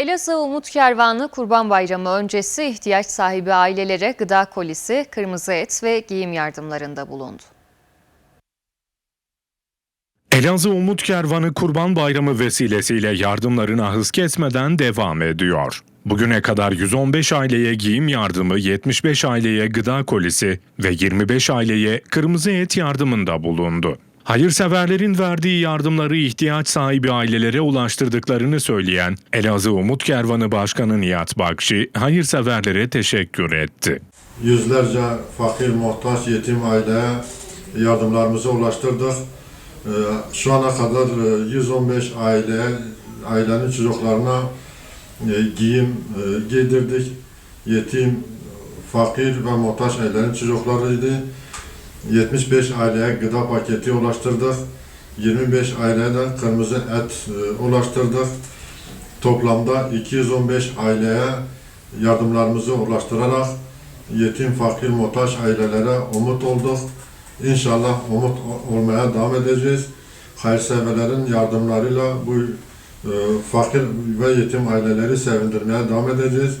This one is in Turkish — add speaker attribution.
Speaker 1: Elazığ Umut Kervanı Kurban Bayramı öncesi ihtiyaç sahibi ailelere gıda kolisi, kırmızı et ve giyim yardımlarında bulundu.
Speaker 2: Elazığ Umut Kervanı Kurban Bayramı vesilesiyle yardımlarına hız kesmeden devam ediyor. Bugüne kadar 115 aileye giyim yardımı, 75 aileye gıda kolisi ve 25 aileye kırmızı et yardımında bulundu. Hayırseverlerin verdiği yardımları ihtiyaç sahibi ailelere ulaştırdıklarını söyleyen Elazığ Umut Kervanı Başkanı Nihat Bakşi, hayırseverlere teşekkür etti.
Speaker 3: Yüzlerce fakir, muhtaç, yetim aileye yardımlarımızı ulaştırdık. Ee, Şu ana kadar e, 115 aile, ailenin çocuklarına e, giyim e, giydirdik. Yetim, fakir ve muhtaç ailenin çocuklarıydı. 75 aileye gıda paketi ulaştırdık. 25 aileye de kırmızı et e, ulaştırdık. Toplamda 215 aileye yardımlarımızı ulaştırarak yetim, fakir, muhtaç ailelere umut olduk. İnşallah umut olmaya devam edeceğiz. Hayırseverlerin yardımlarıyla bu e, fakir ve yetim aileleri sevindirmeye devam edeceğiz.